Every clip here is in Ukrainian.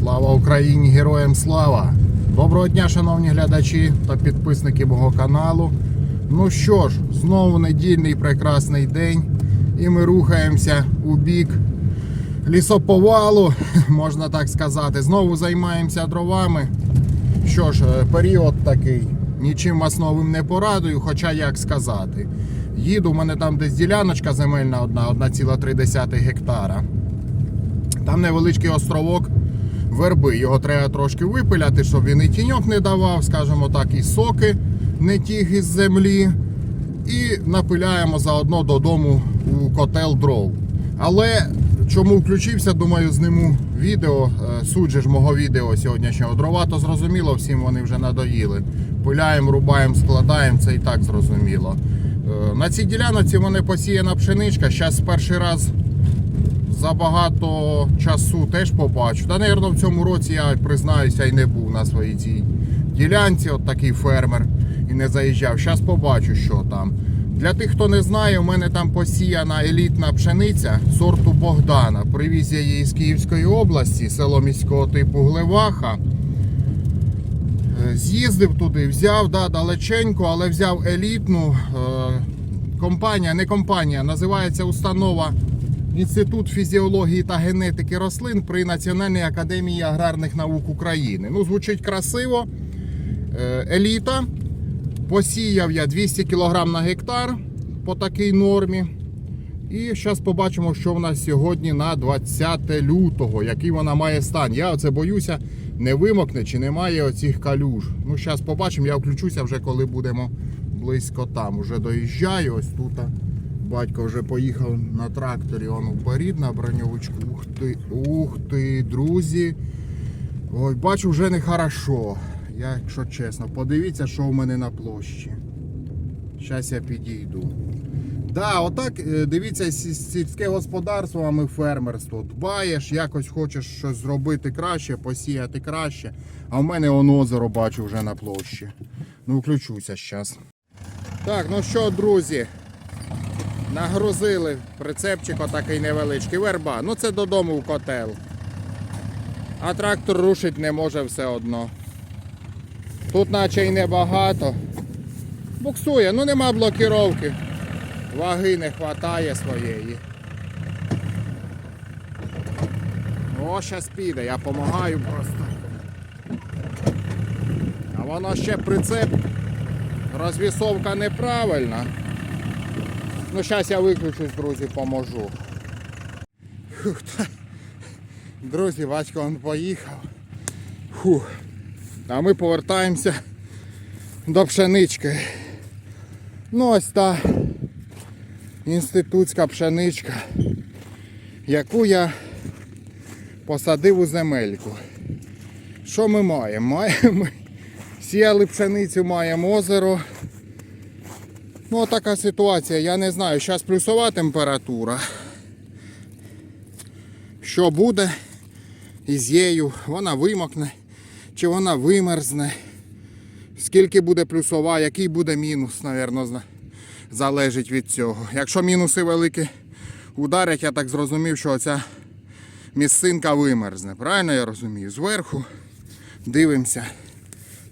Слава Україні! Героям слава! Доброго дня, шановні глядачі та підписники мого каналу. Ну що ж, знову недільний прекрасний день, і ми рухаємося у бік лісоповалу, можна так сказати. Знову займаємося дровами. Що ж, е, період такий. Нічим вас новим не порадую, хоча як сказати. Їду, у мене там десь діляночка земельна одна, 1,3 гектара. Там невеличкий островок верби. Його треба трошки випиляти, щоб він і тіньок не давав, скажімо так, і соки не тіг із землі. І напиляємо заодно додому у котел дров. Але чому включився, думаю, зниму відео. Е, Суть же ж мого відео сьогоднішнього дрова, то зрозуміло, всім вони вже надоїли. Пиляємо, рубаємо, складаємо, це і так зрозуміло. Е, На цій ділянці в мене посіяна пшеничка. Зараз перший раз за багато часу теж побачу. Та, мабуть, в цьому році я признаюся і не був на своїй цій ділянці, от такий фермер, і не заїжджав. Зараз побачу, що там. Для тих, хто не знає, у мене там посіяна елітна пшениця сорту Богдана. Привіз я її з Київської області, село міського типу Гливаха. Е, З'їздив туди, взяв да, далеченько, але взяв елітну. Е, Компанія, не компанія, називається установа Інститут фізіології та генетики рослин при Національній академії аграрних наук України. Ну, звучить красиво. Е, Еліта. Посіяв я 200 кг на гектар по такій нормі. І зараз побачимо, що в нас сьогодні на 20 лютого, який вона має стан. Я оце боюся, не вимокне чи немає оцих калюж. Ну, зараз побачимо, я включуся вже коли будемо близько там. Уже доїжджаю, ось тут. Батько вже поїхав на тракторі, он уперед на броньовичку. Ух ти, ух ти, друзі. Ой, бачу, вже не хорошо. Я, якщо чесно, подивіться, що в мене на площі. Зараз я підійду. Да, отак е, дивіться, сільське господарство, а ми фермерство. Дбаєш, якось хочеш щось зробити краще, посіяти краще. А в мене он озеро бачу вже на площі. Ну, включуся зараз. Так, ну що, друзі, нагрузили прицепчик отакий невеличкий. Верба. Ну це додому в котел. А трактор рушить не може все одно. Тут наче й небагато. Буксує, ну нема блокіровки. Ваги не вистачає своєї. О, щас піде, я допомагаю просто. А воно ще прицеп. Розвісовка неправильна. Ну, зараз я виключусь, друзі, поможу. Друзі, батько він поїхав. Фух. А ми повертаємося до пшенички. Ну ось та інститутська пшеничка, яку я посадив у земельку. Що ми маємо? Маємо сіяли пшеницю, маємо озеро. Ну така ситуація, я не знаю, зараз плюсова температура. Що буде із нею, вона вимокне, чи вона вимерзне. Скільки буде плюсова, який буде мінус, мабуть, залежить від цього. Якщо мінуси великі ударять, я так зрозумів, що оця місцинка вимерзне. Правильно я розумію? Зверху дивимося.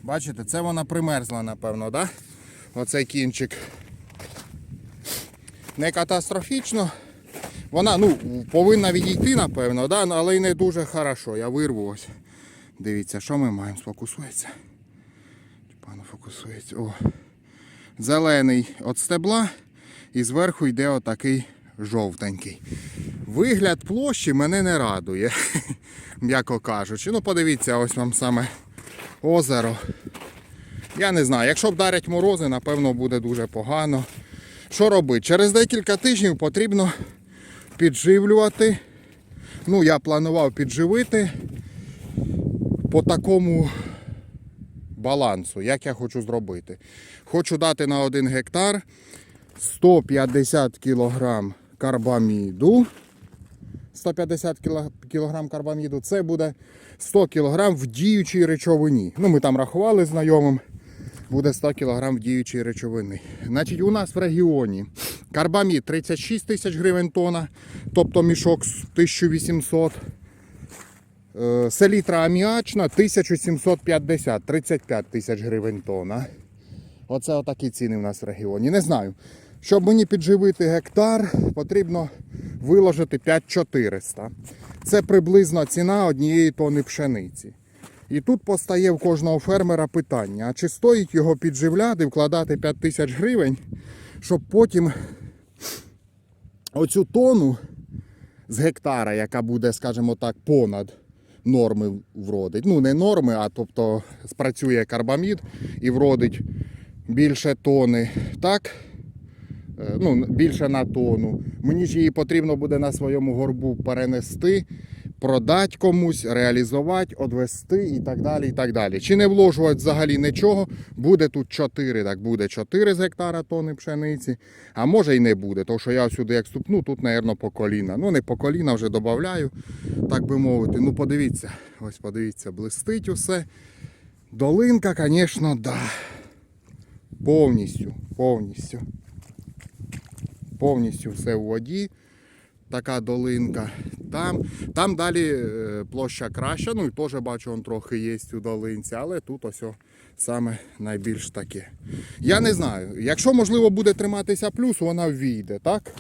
Бачите, це вона примерзла, напевно, да? Оцей кінчик. Не катастрофічно. Вона ну, повинна відійти, напевно, да? але й не дуже хорошо. Я вирву ось. Дивіться, що ми маємо, сфокусується. Пану фокусується. О. Зелений від стебла і зверху йде отакий жовтенький. Вигляд площі мене не радує, м'яко кажучи. Ну, подивіться, ось вам саме озеро. Я не знаю, якщо вдарять морози, напевно буде дуже погано. Що робити? Через декілька тижнів потрібно підживлювати. Ну, я планував підживити по такому балансу, як я хочу зробити. Хочу дати на 1 гектар 150 кг карбаміду. 150 кг карбаміду це буде 100 кг в діючій речовині. Ну, ми там рахували знайомим. Буде 100 кг в діючій речовини. Значить, у нас в регіоні карбамід 36 тисяч гривень тонна, тобто мішок з 1800. Е, Селітра аміачна 1750, 35 тисяч гривень тонна. Оце отакі ціни в нас в регіоні. Не знаю. Щоб мені підживити гектар, потрібно виложити 5400. Це приблизно ціна однієї тони пшениці. І тут постає в кожного фермера питання: а чи стоїть його підживляти, вкладати 5 тисяч гривень, щоб потім оцю тону з гектара, яка буде, скажімо так, понад норми вродить. Ну, не норми, а тобто спрацює карбамід і вродить більше тони. Так? Е, Ну, більше на тону. Мені ж її потрібно буде на своєму горбу перенести, продати комусь, реалізувати, одвести і так далі. і так далі. Чи не вложувати взагалі нічого, буде тут 4, так буде 4 з гектара тони пшениці, а може і не буде, тому що я сюди як ступну, тут, мабуть, по коліна. Ну, не по коліна вже додаю, так би мовити. Ну, подивіться, ось подивіться, блистить усе. Долинка, звісно, да. Повністю, повністю. Повністю все в воді. Така долинка. Там, там далі е, площа краща, ну і теж бачу, он трохи є у долинці, але тут ось саме найбільш таке. Я не знаю, якщо можливо буде триматися плюс, вона ввійде, так?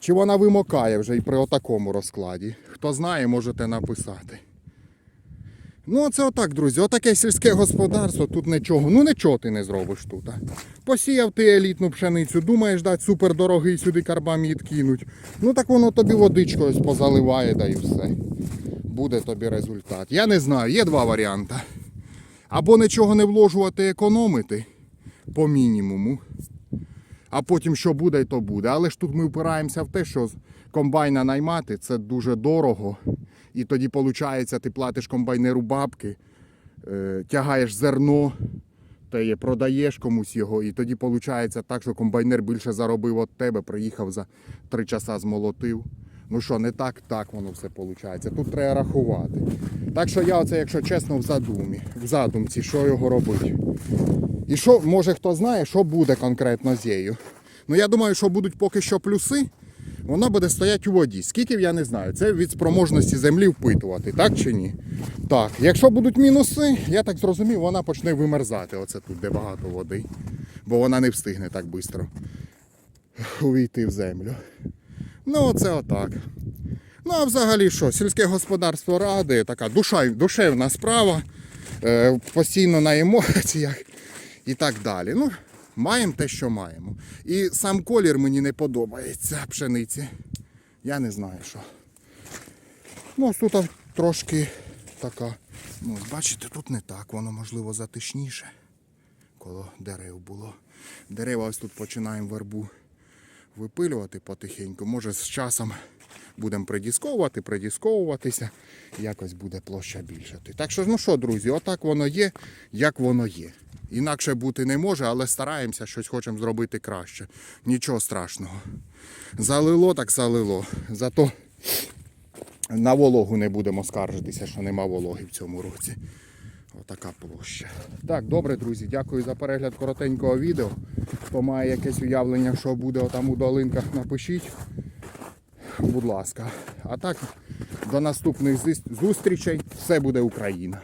Чи вона вимокає вже і при отакому розкладі? Хто знає, можете написати. Ну, це отак, друзі, отаке сільське господарство, тут нічого, ну нічого ти не зробиш тут. А. Посіяв ти елітну пшеницю, думаєш дати супердорогий сюди карбамід кинуть. Ну так воно тобі водичкою позаливає, да і все. Буде тобі результат. Я не знаю, є два варіанти. Або нічого не вложувати, економити по мінімуму. А потім що буде, то буде. Але ж тут ми впираємося в те, що комбайна наймати це дуже дорого. І тоді, виходить, ти платиш комбайнеру бабки, е, тягаєш зерно, та продаєш комусь його, і тоді виходить так, що комбайнер більше заробив від тебе, приїхав за три часа змолотив. Ну що, не так, так воно все виходить. Тут треба рахувати. Так що я оце, якщо чесно, в задумі, в задумці, що його робити. І що, може хто знає, що буде конкретно з нею. Ну я думаю, що будуть поки що плюси, вона буде стояти у воді. Скільки я не знаю. Це від спроможності землі впитувати, так чи ні? Так, якщо будуть мінуси, я так зрозумів, вона почне вимерзати. Оце тут, де багато води. Бо вона не встигне так швидко увійти в землю. Ну, оце отак. Ну, а взагалі що, сільське господарство радує, така душа, душевна справа, е, постійно на емоціях і так далі. Ну, маємо те, що маємо. І сам колір мені не подобається пшениці. Я не знаю що. Ну, ось тут трошки така. Ну, бачите, тут не так, воно можливо затишніше. Коло дерев було. Дерева ось тут починаємо вербу випилювати потихеньку. Може з часом будемо придісковувати, придісковуватися, якось буде площа більшати. Так що, ну що, друзі, отак воно є, як воно є. Інакше бути не може, але стараємося, щось хочемо зробити краще. Нічого страшного. Залило, так залило. Зато на вологу не будемо скаржитися, що нема вологи в цьому році. Отака площа. Так, добре, друзі, дякую за перегляд коротенького відео. Хто має якесь уявлення, що буде там у долинках, напишіть. Будь ласка. А так, до наступних зустрічей. Все буде Україна.